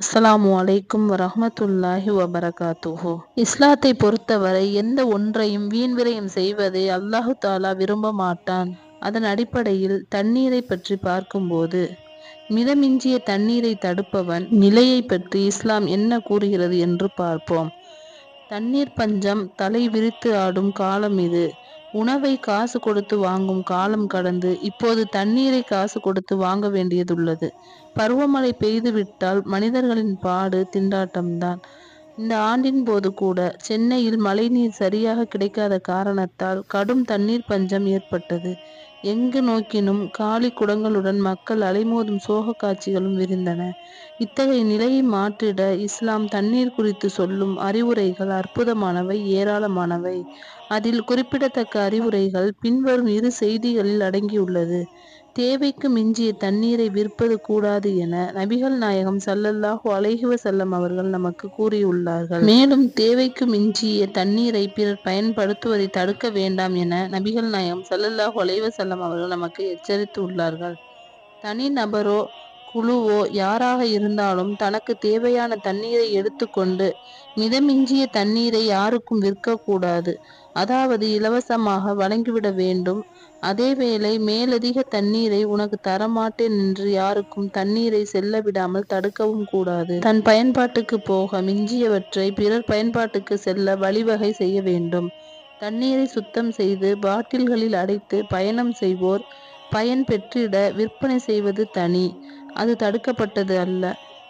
அஸ்லாமு அலைக்கும் வரஹ்மத்துல்லாஹி வபரகாத்துஹு. இஸ்லாத்தை பொறுத்தவரை எந்த ஒன்றையும் வீண் விரயம் செய்வதை அல்லாஹு தாலா விரும்ப மாட்டான். அதன் அடிப்படையில் தண்ணீரை பற்றி பார்க்கும்போது மிதமிஞ்சிய தண்ணீரை தடுப்பவன் நிலையை பற்றி இஸ்லாம் என்ன கூறுகிறது என்று பார்ப்போம். தண்ணீர் பஞ்சம் தலை விரித்து ஆடும் காலம் இது. உணவை காசு கொடுத்து வாங்கும் காலம் கடந்து இப்போது தண்ணீரை காசு கொடுத்து வாங்க வேண்டியதுள்ளது. பருவமழை பெய்துவிட்டால் மனிதர்களின் பாடு திண்டாட்டம்தான். இந்த ஆண்டின் போது கூட சென்னையில் மழைநீர் சரியாக கிடைக்காத காரணத்தால் கடும் தண்ணீர் பஞ்சம் ஏற்பட்டது. எங்கு நோக்கினும் காலி குடங்களுடன் மக்கள் அலைமோதும் சோக காட்சிகளும் விரிந்தன. இத்தகைய நிலையை மாற்றிட இஸ்லாம் தண்ணீர் குறித்து சொல்லும் அறிவுரைகள் அற்புதமானவை ஏராளமானவை. அதில் குறிப்பிடத்தக்க அறிவுரைகள் பின்வரும் இரு செய்திகளில் அடங்கியுள்ளது. தேவைக்கு மிஞ்சிய தண்ணீரை விற்பது கூடாது என நபிகள் நாயகம் சல்லல்லாஹு அலைஹி செல்லம் அவர்கள் நமக்கு கூறியுள்ளார்கள். மேலும் தேவைக்கு மிஞ்சிய தண்ணீரை பிறர் பயன்படுத்துவதை தடுக்க வேண்டாம் என நபிகள் நாயகம் சல்லல்லாஹு அலைஹி செல்லம் அவர்கள் நமக்கு எச்சரித்து உள்ளார்கள் தனி நபரோ குழுவோ யாராக இருந்தாலும் தனக்கு தேவையான தண்ணீரை எடுத்துக்கொண்டு மிதமிஞ்சிய தண்ணீரை யாருக்கும் விற்கக்கூடாது. அதாவது இலவசமாக வழங்கிவிட வேண்டும். அதேவேளை மேலதிக தண்ணீரை உனக்கு தரமாட்டேன் என்று யாருக்கும் தண்ணீரை செல்ல விடாமல் தடுக்கவும் கூடாது. தன் பயன்பாட்டுக்கு போக மிஞ்சியவற்றை பிறர் பயன்பாட்டுக்கு செல்ல வழிவகை செய்ய வேண்டும். தண்ணீரை சுத்தம் செய்து பாட்டில்களில் அடைத்து பயணம் செய்வோர் பயன் பெற்றிட விற்பனை செய்வது தனி. அது தடுக்கப்பட்டது அல்ல.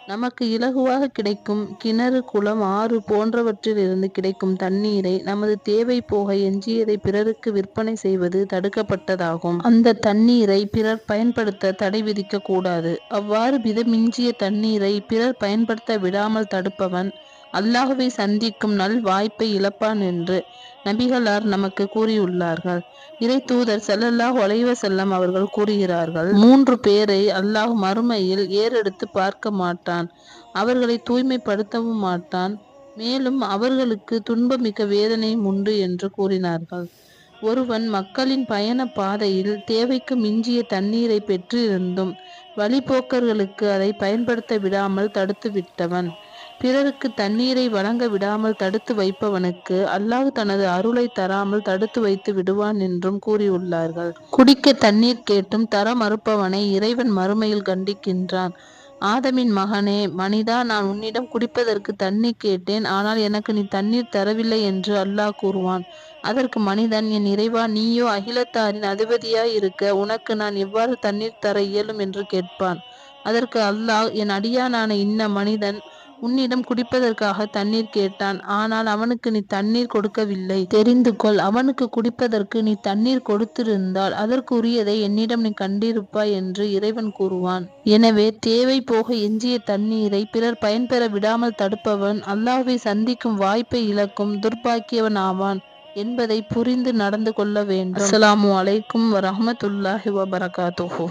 நமக்கு இலகுவாக கிடைக்கும் கிணறு குளம் ஆறு போன்றவற்றிலிருந்து கிடைக்கும் தண்ணீரை நமது தேவை போக எஞ்சியதை பிறருக்கு விற்பனை செய்வது தடுக்கப்பட்டதாகும். அந்த தண்ணீரை பிறர் பயன்படுத்த தடை விதிக்க கூடாது அவ்வாறு மிதமிஞ்சிய தண்ணீரை பிறர் பயன்படுத்த விடாமல் தடுப்பவன் அல்லாஹுவை சந்திக்கும் நல் வாய்ப்பை இழப்பான் என்று நபிகளார் நமக்கு கூறியுள்ளார்கள். இறை தூதர் செல்லல்லாஹ் ஒலைவ செல்லம் அவர்கள் கூறுகிறார்கள் மூன்று பேரை அல்லாஹ் மறுமையில் ஏறெடுத்து பார்க்க மாட்டான். அவர்களை தூய்மைப்படுத்தவும் மாட்டான். மேலும் அவர்களுக்கு துன்பமிக்க வேதனையும் உண்டு என்று கூறினார்கள். ஒருவன் மக்களின் பயண பாதையில் தேவைக்கு மிஞ்சிய தண்ணீரை பெற்றிருந்தும் வழிபோக்கர்களுக்கு அதை பயன்படுத்த விடாமல் தடுத்து விட்டவன் பிறருக்கு தண்ணீரை வழங்க விடாமல் தடுத்து வைப்பவனுக்கு அல்லாஹ் தனது அருளை தராமல் தடுத்து வைத்து விடுவான் என்றும் கூறியுள்ளார்கள். குடிக்க தண்ணீர் கேட்டும் தர மறுப்பவனை இறைவன் மறுமையில் கண்டிக்கின்றான். ஆதமின் மகனே மனிதா நான் உன்னிடம் குடிப்பதற்கு தண்ணீர் கேட்டேன். ஆனால் எனக்கு நீ தண்ணீர் தரவில்லை என்று அல்லாஹ் கூறுவான். அதற்கு மனிதன் என் இறைவா நீயோ அகிலத்தாரின் அதிபதியாய் இருக்க உனக்கு நான் எவ்வாறு தண்ணீர் தர இயலும் என்று கேட்பான். அதற்கு அல்லாஹ் என் அடியானான இன்ன மனிதன் உன்னிடம் குடிப்பதற்காக தண்ணீர் கேட்டான். ஆனால் அவனுக்கு நீ தண்ணீர் கொடுக்கவில்லை. தெரிந்து கொள் அவனுக்கு குடிப்பதற்கு நீ தண்ணீர் கொடுத்திருந்தால் அதற்கு உரியதை என்னிடம் நீ கண்டிருப்பாய் என்று இறைவன் கூறுவான். எனவே தேவை போக எஞ்சிய தண்ணீரை பிறர் பயன்பெற விடாமல் தடுப்பவன் அல்லாஹ்வை சந்திக்கும் வாய்ப்பை இழக்கும் துர்பாக்கியவன் ஆவான் என்பதை புரிந்து நடந்து கொள்ள வேண்டும். அஸ்ஸலாமு அலைக்கும் வரமத்துல்லாஹி வபரகாத்துஹு.